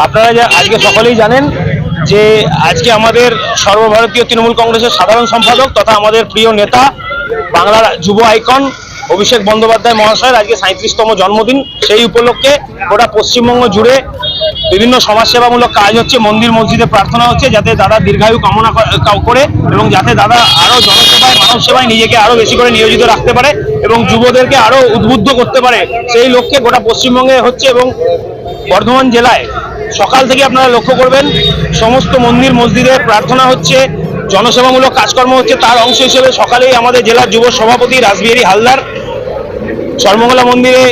আপনারা যা আজকে সকলেই জানেন যে আজকে আমাদের সর্বভারতীয় তৃণমূল কংগ্রেসের সাধারণ সম্পাদক তথা আমাদের প্রিয় নেতা বাংলার যুব আইকন অভিষেক বন্দ্যোপাধ্যায় মহাশয়ের আজকে সাঁত্রিশতম জন্মদিন। সেই উপলক্ষে গোটা পশ্চিমবঙ্গ জুড়ে বিভিন্ন সমাজসেবামূলক কাজ হচ্ছে, মন্দির, মসজিদে প্রার্থনা হচ্ছে, যাতে দাদা দীর্ঘায়ু কামনা করে এবং যাতে দাদা আরও জনসেবায়, মানব সেবায় নিজেকে আরও বেশি করে নিয়োজিত রাখতে পারে এবং যুবদেরকে আরও উদ্বুদ্ধ করতে পারে। সেই লক্ষ্যে গোটা পশ্চিমবঙ্গে হচ্ছে এবং বর্ধমান জেলায় সকাল থেকে আপনারা লক্ষ্য করবেন, সমস্ত মন্দির মসজিদে প্রার্থনা হচ্ছে, জনসেবামূলক কাজকর্ম হচ্ছে, তার অংশ হিসেবে সকালেই আমাদের জেলার যুব সভাপতি রাসবিহারী হালদার সর্বমঙ্গলা মন্দিরে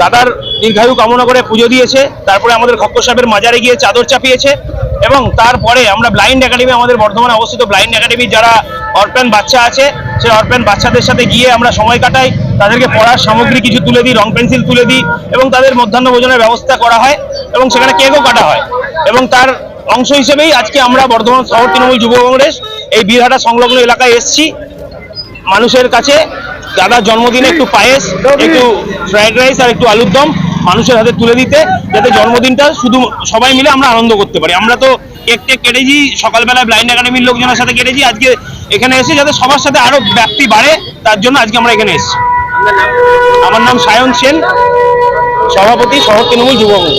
দাদার দীর্ঘায়ু কামনা করে পুজো দিয়েছে, তারপরে আমাদের খক্কর সাহেবের মাজারে গিয়ে চাদর চাপিয়েছে এবং তারপরে আমরা ব্লাইন্ড একাডেমি, আমাদের বর্ধমানে অবস্থিত ব্লাইন্ড একাডেমির যারা অরপ্যান বাচ্চা আছে, সেই অরপ্যান বাচ্চাদের সাথে গিয়ে আমরা সময় কাটাই, তাদেরকে পড়ার সামগ্রী কিছু তুলে দিই, রং পেন্সিল তুলে দিই এবং তাদের মধ্যাহ্ন ভোজনের ব্যবস্থা করা হয়। এবং সেখানে কেকও কাটা হয়? এবং তার অংশ হিসেবেই আজকে আমরা বর্ধমান শহর তৃণমূল যুব কংগ্রেস এই বীরহাটা সংলগ্ন এলাকায় এসেছি। মানুষের কাছে দাদার জন্মদিনে একটু পায়েস, একটু ফ্রাইড রাইস আর একটু আলুর দম মানুষের হাতে তুলে দিতে, যাতে জন্মদিনটা শুধু সবাই মিলে আমরা আনন্দ করতে পারি। আমরা তো কেক টেক কেটেছি সকালবেলায় ব্লাইন্ড একাডেমির লোকজনের সাথে কেটেছি, আজকে এখানে এসে যাতে সবার সাথে আরও ব্যাপ্তি বাড়ে, তার জন্য আজকে আমরা এখানে এসেছি। আমার নাম সায়ন সেন, সভাপতি শহর তৃণমূল যুব কংগ্রেস।